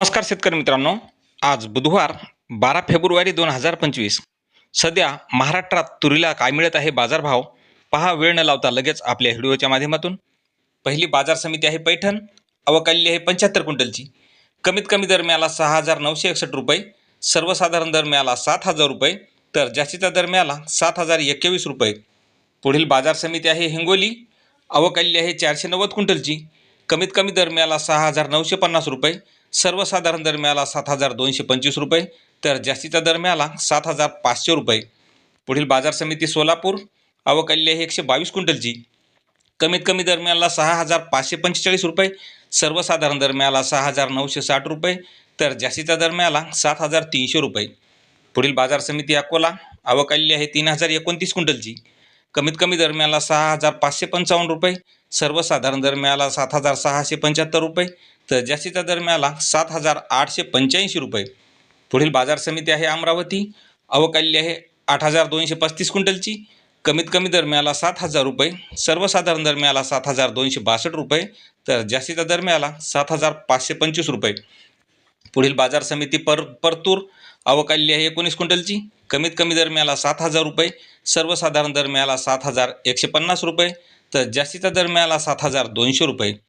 नमस्कार शेतकरी मित्रांनो. आज बुधवार बारा फेब्रुवारी दोन हजार पंचवीस. सध्या महाराष्ट्रात तुरीला काय मिळत आहे बाजारभाव? पहा वेळ न लावता लगेच आपल्या व्हिडिओच्या माध्यमातून. पहिली बाजार समिती आहे पैठण अवकाली आहे पंच्याहत्तर क्विंटलची. कमीत कमी दर मिळाला सहा हजार नऊशे एकसष्ट रुपये सर्वसाधारण दर मिळाला सात हजार रुपये तर जास्तीचा दर मिळाला सात हजार एकवीस रुपये. पुढील बाजार समिती आहे हिंगोली अवकाली आहे चारशे नव्वद क्विंटलची. कमीत कमी दर मिळाला सहा हजार नऊशे पन्नास रुपये सर्वसाधारण दर मिळाला सात हजार दोनशे पंचवीस रुपये तर जास्तीचा दर मिळाला सात हजार पाचशे रुपये. पुढील बाजार समिती सोलापूर अवकाली आहे एकशे बावीस क्विंटलची. कमीत कमी दर मिळाला सहा हजार पाचशे पंचेचाळीस रुपये सर्वसाधारण दर मिळाला सहा हजार नऊशे साठ रुपये तर जास्तीचा दर मिळाला सात हजार तीनशे रुपये. पुढील बाजार समिती अकोला अवकाली आहे तीन हजार एकोणतीस क्विंटलची. कमीत कमी दर मिळाला सहा हजार पाचशे पंचावन्न रुपये सर्वसाधारण दर मिळाला सात हजार सहाशे पंच्याहत्तर रुपये तर जास्तीचा दर मिळाला सात हजार आठशे पंच्याऐंशी रुपये. पुढील बाजार समिती आहे अमरावती अवकाली आहे आठ हजार दोनशे पस्तीस क्विंटलची कमीत कमी दर मिळाला सात हजार रुपये सर्वसाधारण दर मिळाला सात हजार दोनशे बासष्ट रुपये तर जास्तीचा दर मिळाला सात हजार पाचशे पंचवीस रुपये. पुढील बाजार समिती पर परतूर अवकाली आहे एकोणीस क्विंटलची. कमीत कमी दर मिळाला सात हजार रुपये सर्वसाधारण दर मिळाला सात हजार एकशे पन्नास रुपये तर जास्तीचा दर मिळाला सात हजार दोनशे रुपये.